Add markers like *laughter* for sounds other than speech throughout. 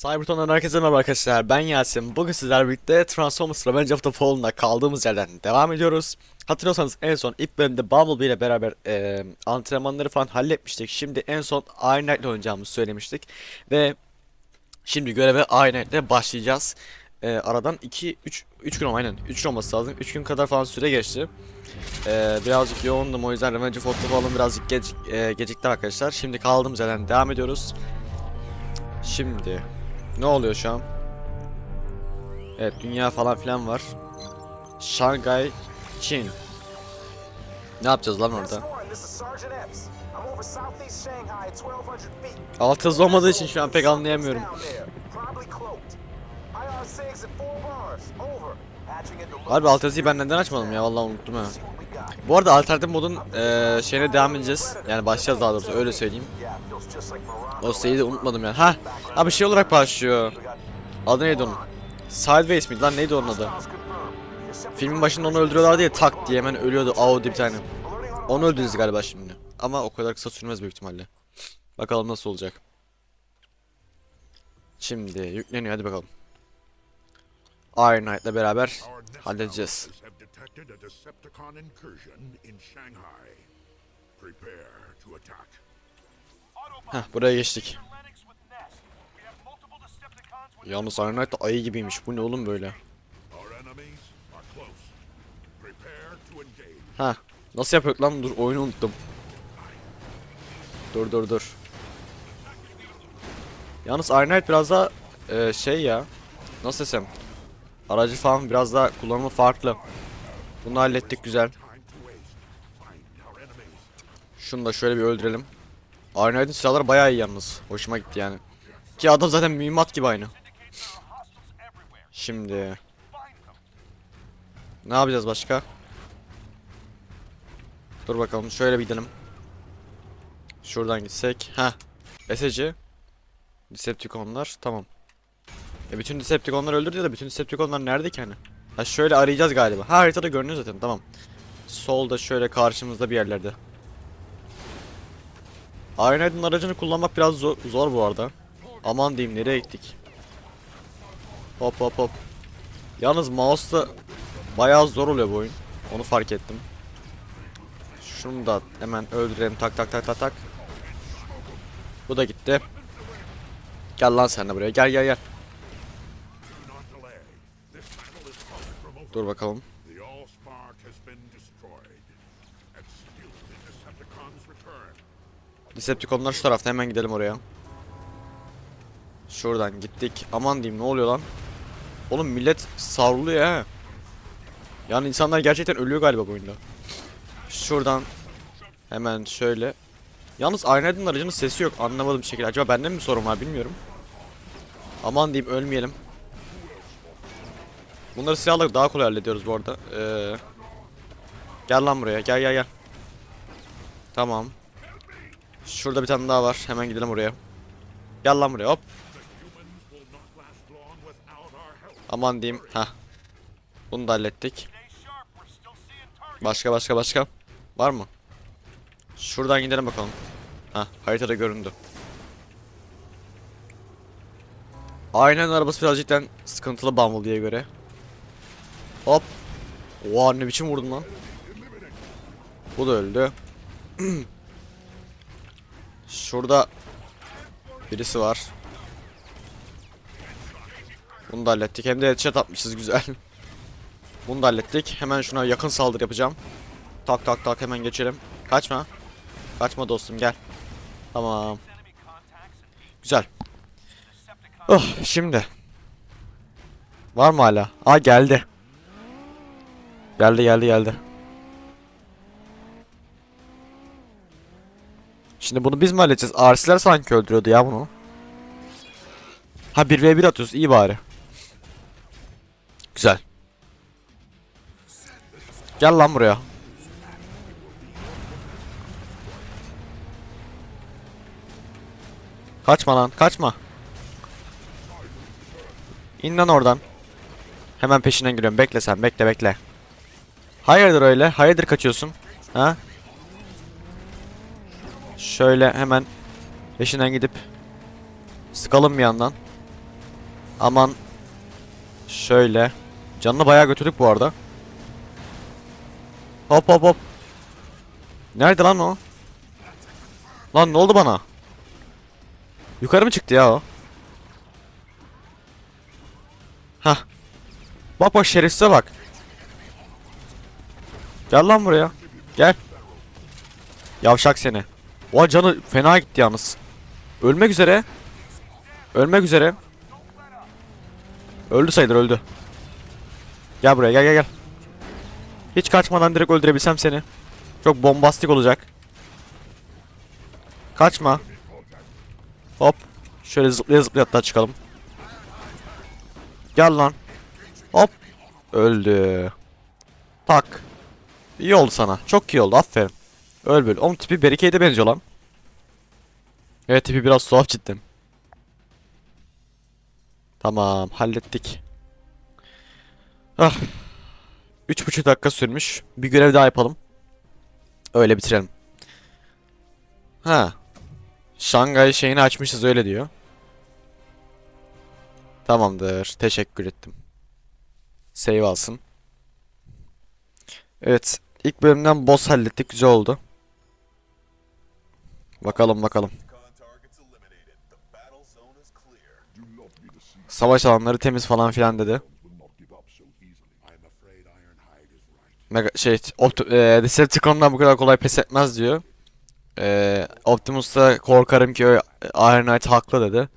Cybertron'dan herkese merhaba arkadaşlar. Ben Yasin. Bugün sizlerle birlikte Transformers Revenge of the Fallen'da kaldığımız yerden devam ediyoruz. Hatırlıyorsanız en son ilk bölümde Bumblebee ile beraber e, antrenmanları falan halletmiştik. Şimdi en son Iron Knight'le oynayacağımızı söylemiştik. Ve şimdi göreve Iron Knight'le başlayacağız. E, aradan 2 3 3 gün aynen 3 gün olması lazım. 3 gün kadar falan süre geçti. E, birazcık yoğundum o yüzden Revenge of the Fallen birazcık geç, e, gecikti arkadaşlar. Şimdi kaldığımız yerden devam ediyoruz. Şimdi ne oluyor şu an? Evet dünya falan filan var. Şangay, Çin. Ne yapacağız lan orada? Alt yazı olmadığı için şu an pek anlayamıyorum. Harbi alt yazıyı ben neden açmadım ya vallahi unuttum ha. Bu arada alternatif modun eee şeyine devam edeceğiz. Yani başlayacağız daha doğrusu öyle söyleyeyim. O şeyi de unutmadım yani. Ha, abi şey olarak başlıyor. Adı neydi onun? Sideways miydi lan neydi onun adı? Filmin başında onu öldürüyorlar diye tak diye hemen ölüyordu Audi bir tane. Onu öldürdünüz galiba şimdi. Ama o kadar kısa sürmez büyük ihtimalle. Bakalım nasıl olacak. Şimdi yükleniyor hadi bakalım. Iron Knight'la beraber halledeceğiz. Detected a Decepticon incursion in Shanghai. Prepare to attack. Heh buraya geçtik. Yalnız Iron Knight da ayı gibiymiş. Bu ne oğlum böyle? Ha, nasıl yapıyor lan? Dur oyunu unuttum. Dur dur dur. Yalnız Iron Knight biraz daha e, şey ya. Nasıl desem? Aracı falan biraz daha kullanımı farklı. Bunu hallettik güzel. Şunu da şöyle bir öldürelim. Iron Knight'ın silahları bayağı iyi yalnız. Hoşuma gitti yani. Ki adam zaten mühimmat gibi aynı. Şimdi ne yapacağız başka? Dur bakalım şöyle bir gidelim. Şuradan gitsek. Ha. SC. Decepticonlar. Tamam. E bütün Decepticonlar öldürdü ya da bütün Decepticonlar nerede ki hani? Ha şöyle arayacağız galiba. Ha haritada görünüyor zaten tamam. Solda şöyle karşımızda bir yerlerde. Knight'ın aracını kullanmak biraz zor, zor bu arada. Aman diyeyim nereye gittik? Hop hop hop. Yalnız mouse'da bayağı zor oluyor bu oyun. Onu fark ettim. Şunu da hemen öldürelim tak tak tak tak tak. Bu da gitti. Gel lan sen de buraya gel gel gel. Decepticons return. Decepticonlar şu tarafta hemen gidelim oraya. Şuradan gittik. Aman diyeyim ne oluyor lan? Oğlum millet savruluyor ha. Yani insanlar gerçekten ölüyor galiba bu oyunda. Şuradan hemen şöyle. Yalnız Iron Knight'ın aracının sesi yok. Anlamadım bir şekilde. Acaba bende mi sorun var bilmiyorum. Aman diyeyim ölmeyelim. Bunları silahla daha kolay hallediyoruz bu arada. Ee, gel lan buraya. Gel gel gel. Tamam. Şurada bir tane daha var. Hemen gidelim oraya. Gel lan buraya hop. Aman diyeyim. Ha. Bunu da hallettik. Başka başka başka. Var mı? Şuradan gidelim bakalım. Ha haritada göründü. Aynen arabası birazcık sıkıntılı Bumblebee'ye göre. Hop. Oha ne biçim vurdum lan. Bu da öldü. *clears throat* Şurada birisi var. Bunu da hallettik. Hem de headshot atmışız güzel. *laughs* Bunu da hallettik. Hemen şuna yakın saldırı yapacağım. Tak tak tak hemen geçelim. Kaçma. Kaçma dostum gel. Tamam. Güzel. Oh şimdi. Var mı hala? Aa geldi. Geldi geldi geldi. Şimdi bunu biz mi halledeceğiz? Arsiler sanki öldürüyordu ya bunu. Ha 1v1 atıyoruz iyi bari. Güzel. Gel lan buraya. Kaçma lan kaçma. İn lan oradan. Hemen peşinden geliyorum bekle sen bekle bekle. Hayırdır öyle hayırdır kaçıyorsun. Ha? Şöyle hemen peşinden gidip sıkalım bir yandan. Aman. Şöyle. Canını bayağı götürdük bu arada. Hop hop hop. Nerede lan o? Lan ne oldu bana? Yukarı mı çıktı ya o? Hah. Bak bak şerefsize bak. Gel lan buraya. Gel. Yavşak seni. O canı fena gitti yalnız. Ölmek üzere. Ölmek üzere. Öldü sayılır öldü. Gel buraya gel gel gel. Hiç kaçmadan direkt öldürebilsem seni. Çok bombastik olacak. Kaçma. Hop. Şöyle zıplaya zıplaya hatta çıkalım. Gel lan. Hop. Öldü. Tak. İyi oldu sana. Çok iyi oldu. Aferin. Öl böyle. Oğlum tipi Berike'ye benziyor lan. Evet tipi biraz tuhaf cidden. Tamam hallettik. Ah. Üç buçuk dakika sürmüş. Bir görev daha yapalım. Öyle bitirelim. Ha. Şangay şeyini açmışız öyle diyor. Tamamdır. Teşekkür ettim. Save alsın. Evet. İlk bölümden boss hallettik. Güzel oldu. Bakalım bakalım. Savaş alanları temiz falan filan dedi. Mega şey Opt e, Decepticon'dan bu kadar kolay pes etmez diyor. E, Optimus da korkarım ki Iron Knight haklı dedi.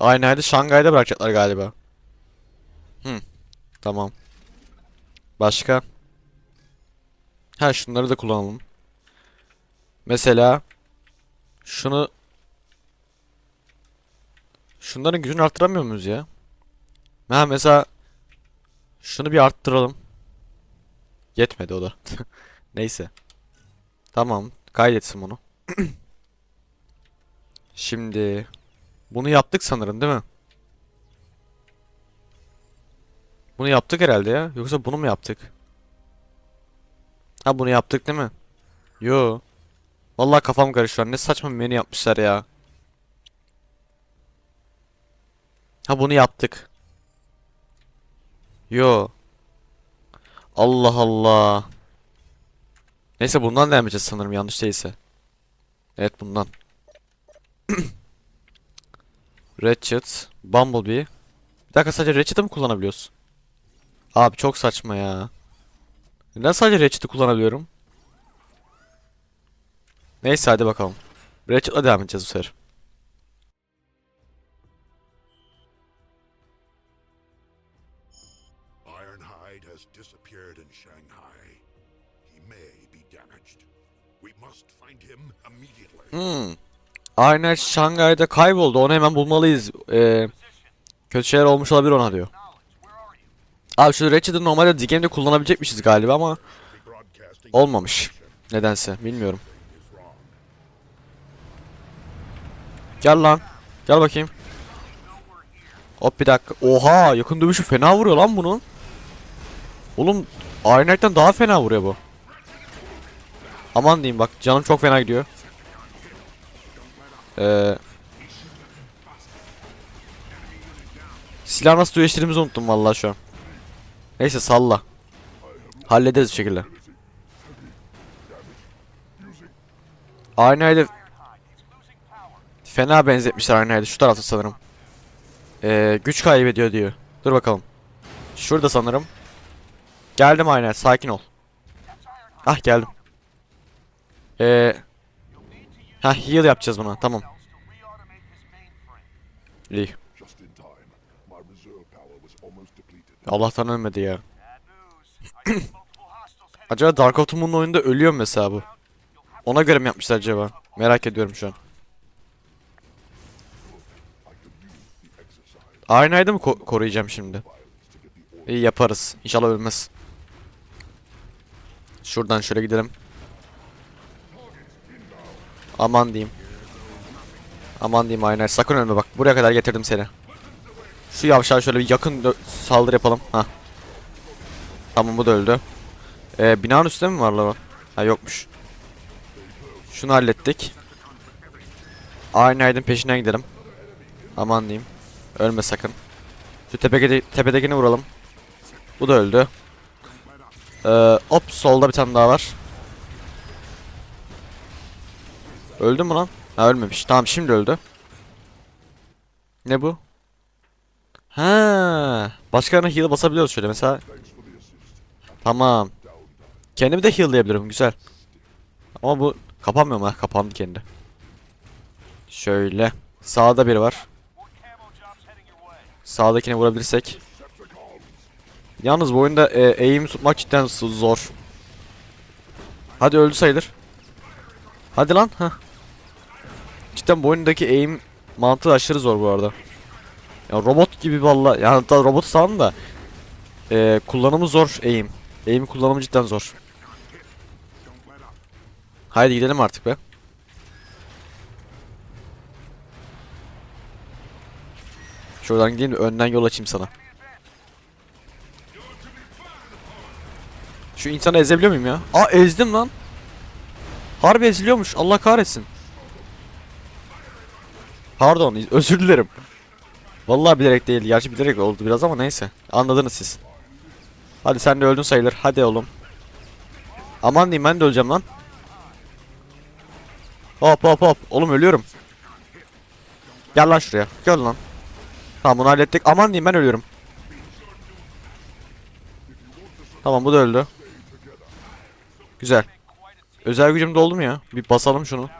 Iron Knight'ı Şangay'da bırakacaklar galiba. Hı. Tamam. Başka? Ha şunları da kullanalım. Mesela şunu Şunların gücünü arttıramıyor muyuz ya? Ha mesela şunu bir arttıralım. Yetmedi o da. *laughs* Neyse. Tamam, kaydetsin bunu. *clears throat* Şimdi bunu yaptık sanırım değil mi? Bunu yaptık herhalde ya. Yoksa bunu mu yaptık? Ha bunu yaptık değil mi? Yo. Vallahi kafam karışıyor. şu an. Ne saçma menü yapmışlar ya. Ha bunu yaptık. Yo. Allah Allah. Neyse bundan devam edeceğiz sanırım yanlış değilse. Evet bundan. *clears throat* Ratchet, Bumblebee. Bir dakika sadece Ratchet'ı mı kullanabiliyoruz? Abi çok saçma ya. Neden sadece Ratchet'ı kullanabiliyorum? Neyse hadi bakalım. Ratchet'la devam edeceğiz bu sefer. Ironhide has disappeared in Shanghai. He may be damaged. We must find him immediately. Hmm. Aynen Şangay'da kayboldu. Onu hemen bulmalıyız. Ee, kötü şeyler olmuş olabilir ona diyor. Abi şu Ratchet'ı normalde Digen'de kullanabilecekmişiz galiba ama olmamış. Nedense bilmiyorum. Gel lan. Gel bakayım. Hop bir dakika. Oha yakın dövüşü fena vuruyor lan bunu. Oğlum Iron daha fena vuruyor bu. Aman diyeyim bak canım çok fena gidiyor. Ee, silah nasıl değiştirdiğimizi unuttum vallahi şu an. Neyse salla. Hallederiz bir şekilde. Iron Knight'ı Fena benzetmişler Ironhide'ı şu tarafta sanırım. Ee, güç kaybediyor diyor. Dur bakalım. Şurada sanırım. Geldim Ironhide sakin ol. Ah geldim. Ee, ha heal yapacağız buna tamam. İyi. Allah'tan ölmedi ya. *clears throat* acaba Dark of the oyunda ölüyor mu mesela? Ona göre mi yapmışlar acaba? Merak ediyorum şu an. Ironhide'ı mı ko- koruyacağım şimdi? İyi yaparız. İnşallah ölmez. Şuradan şöyle gidelim. Aman diyeyim. Aman diyeyim aynen. Sakın ölme bak. Buraya kadar getirdim seni. Şu yavşağa şöyle bir yakın saldırı yapalım. Ha. Tamam bu da öldü. Ee, binanın üstünde mi var lan? Ha yokmuş. Şunu hallettik. Ironhide'ın peşinden gidelim. Aman diyeyim. Ölme sakın. Şu tepede, tepedekini vuralım. Bu da öldü. Ee, hop solda bir tane daha var. Öldü mü lan? Ha ölmemiş. Tamam şimdi öldü. Ne bu? Ha, başkalarına heal basabiliyoruz şöyle mesela. Tamam. Kendimi de heal'layabilirim güzel. Ama bu kapanmıyor mu? Ha, kapandı kendi. Şöyle. Sağda biri var. Sağdakine vurabilirsek. Yalnız bu oyunda e, aim tutmak cidden zor. Hadi öldü sayılır. Hadi lan. Heh. Cidden bu oyundaki aim mantığı aşırı zor bu arada. Ya robot gibi valla. Yani hatta robot sandım da. E, kullanımı zor aim. Aim kullanımı cidden zor. Haydi gidelim artık be. Şuradan gideyim de önden yol açayım sana. Şu insanı ezebiliyor muyum ya? Aa ezdim lan. Harbi eziliyormuş. Allah kahretsin. Pardon, özür dilerim. Vallahi bilerek değil. Gerçi bilerek oldu biraz ama neyse. Anladınız siz. Hadi sen de öldün sayılır. Hadi oğlum. Aman diyeyim ben de öleceğim lan. Hop hop hop. Oğlum ölüyorum. Gel lan şuraya. Gel lan. Tamam bunu hallettik. Aman diyeyim ben ölüyorum. Tamam bu da öldü. Güzel. Özel gücüm doldu mu ya? Bir basalım şunu.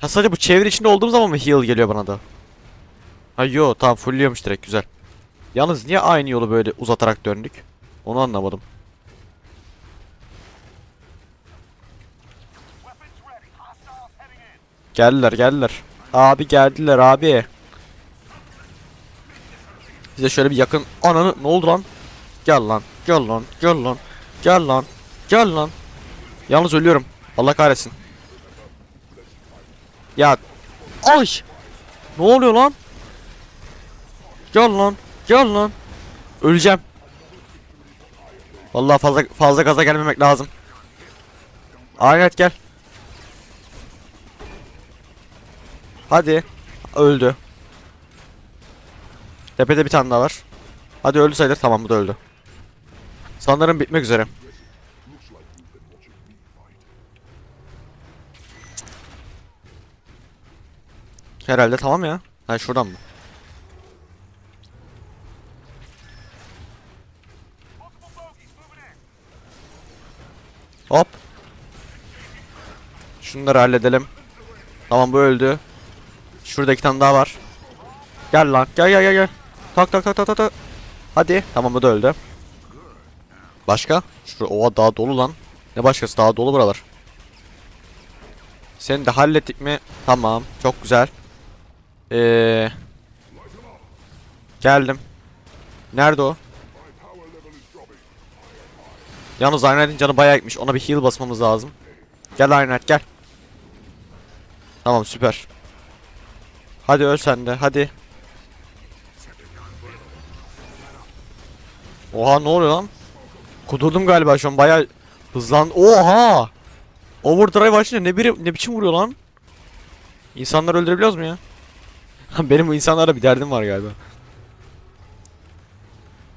Ha. Sadece bu çevre içinde olduğum zaman mı heal geliyor bana da? Ha yo tamam fullliyormuş direkt güzel. Yalnız niye aynı yolu böyle uzatarak döndük? Onu anlamadım. Geldiler geldiler. Abi geldiler abi. Bize şöyle bir yakın ananı ne oldu lan? Gel lan gel lan gel lan gel lan gel lan. Yalnız ölüyorum. Allah kahretsin. Ya ay ne oluyor lan? Gel lan gel lan. Öleceğim. Vallahi fazla fazla gaza gelmemek lazım. Aynet gel. Hadi. Öldü. Tepede bir tane daha var. Hadi öldü sayılır. Tamam bu da öldü. Sanırım bitmek üzere. Herhalde tamam ya. Ha şuradan mı? Hop. Şunları halledelim. Tamam bu öldü. Şurada iki tane daha var. Gel lan. Gel gel gel gel. Tak tak tak tak tak. Hadi. Tamam bu da öldü. Başka? Şurada oha daha dolu lan. Ne başkası daha dolu buralar. Seni de hallettik mi? Tamam. Çok güzel. Ee, geldim. Nerede o? Yalnız Ironhead'in canı bayağı gitmiş. Ona bir heal basmamız lazım. Gel Ironhead gel. Tamam süper. Hadi öl sen de hadi. Oha ne oluyor lan? Kudurdum galiba şu an bayağı hızlan. Oha! Overdrive açınca ne biri ne biçim vuruyor lan? İnsanları öldürebiliyoruz mu ya? *laughs* Benim bu insanlara bir derdim var galiba.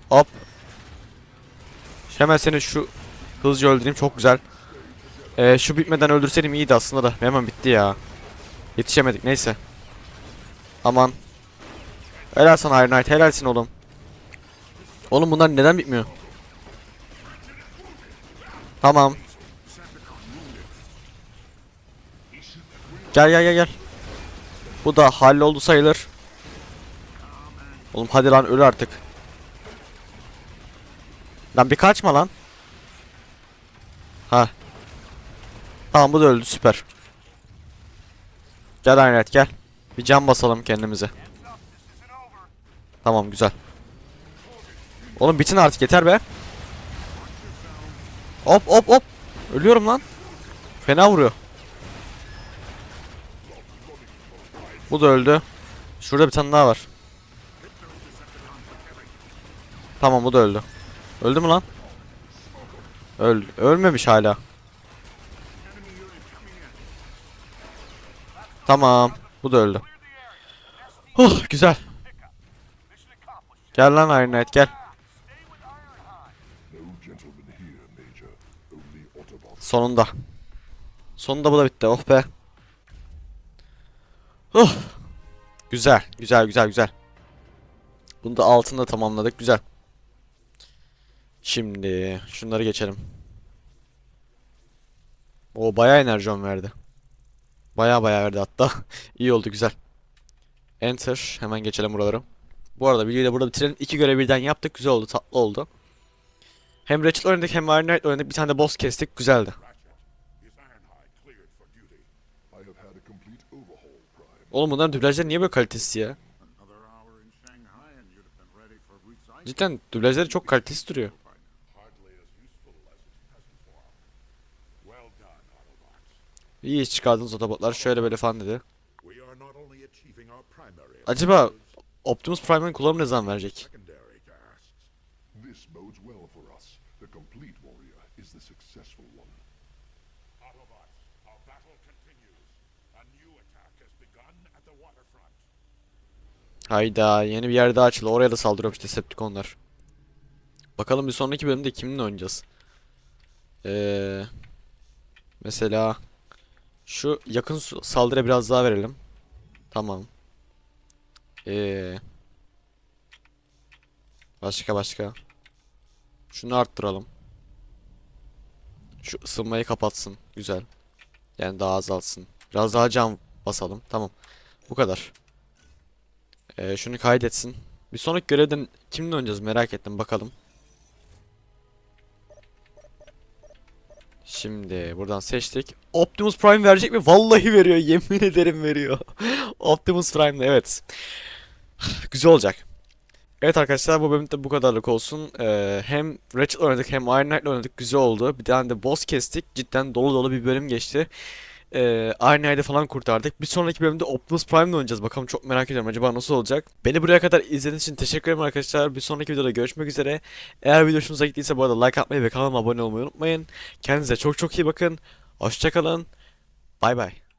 Hop. Hemen seni şu hızlıca öldüreyim çok güzel. Ee, şu bitmeden öldürseydim iyiydi aslında da hemen bitti ya. Yetişemedik neyse. Aman. Helal sana Iron Knight helalsin oğlum. Oğlum bunlar neden bitmiyor? Tamam. Gel gel gel gel. Bu da halloldu sayılır. Oğlum hadi lan öl artık. Lan bir kaçma lan. Ha. Tamam bu da öldü süper. Gel Aynet gel. Bir can basalım kendimize. Tamam güzel. Oğlum bitin artık yeter be. Hop hop hop. Ölüyorum lan. Fena vuruyor. Bu da öldü. Şurada bir tane daha var. Tamam bu da öldü. Öldü mü lan? Öl ölmemiş hala. Tamam. Bu da öldü. Oh güzel. Gel lan Iron Knight gel. Sonunda. Sonunda bu da bitti. Oh be. Oh. Güzel. Güzel güzel güzel. Bunu da altında tamamladık. Güzel. Şimdi şunları geçelim. O bayağı enerjon verdi. Bayağı bayağı verdi hatta. *laughs* İyi oldu güzel. Enter. Hemen geçelim buraları. Bu arada videoyu da burada bitirelim. İki görev birden yaptık. Güzel oldu. Tatlı oldu. Hem Ratchet oynadık hem Iron Knight oynadık. Bir tane de boss kestik. Güzeldi. Oğlum bunların dublajları niye böyle kalitesiz ya? Cidden dublajları çok kalitesiz duruyor. İyi iş çıkardınız otobotlar. Şöyle böyle falan dedi. Acaba Optimus Prime'ın kullanımı ne zaman verecek? Hayda yeni bir yer daha açıldı. Oraya da saldırıyormuş Decepticonlar. Bakalım bir sonraki bölümde kiminle oynayacağız? Ee, mesela şu yakın saldırıya biraz daha verelim. Tamam. Ee, başka başka. Şunu arttıralım. Şu ısınmayı kapatsın. Güzel. Yani daha azalsın. Biraz daha can basalım. Tamam. Bu kadar. Ee, şunu kaydetsin. Bir sonraki görevden kimle oynayacağız merak ettim bakalım. Şimdi buradan seçtik. Optimus Prime verecek mi? Vallahi veriyor. *laughs* Yemin ederim veriyor. *laughs* Optimus Prime'le evet. *sighs* Güzel olacak. Evet arkadaşlar bu bölümde bu kadarlık olsun. Ee, hem Ratchet oynadık hem Iron Knight'la oynadık. Güzel oldu. Bir tane de boss kestik. Cidden dolu dolu bir bölüm geçti. Ee, Iron Knight'ı falan kurtardık. Bir sonraki bölümde Optimus Prime'le oynayacağız. Bakalım çok merak ediyorum acaba nasıl olacak. Beni buraya kadar izlediğiniz için teşekkür ederim arkadaşlar. Bir sonraki videoda görüşmek üzere. Eğer video hoşunuza gittiyse bu arada like atmayı ve kanalıma abone olmayı unutmayın. Kendinize çok çok iyi bakın. Hoşçakalın. Bay bay.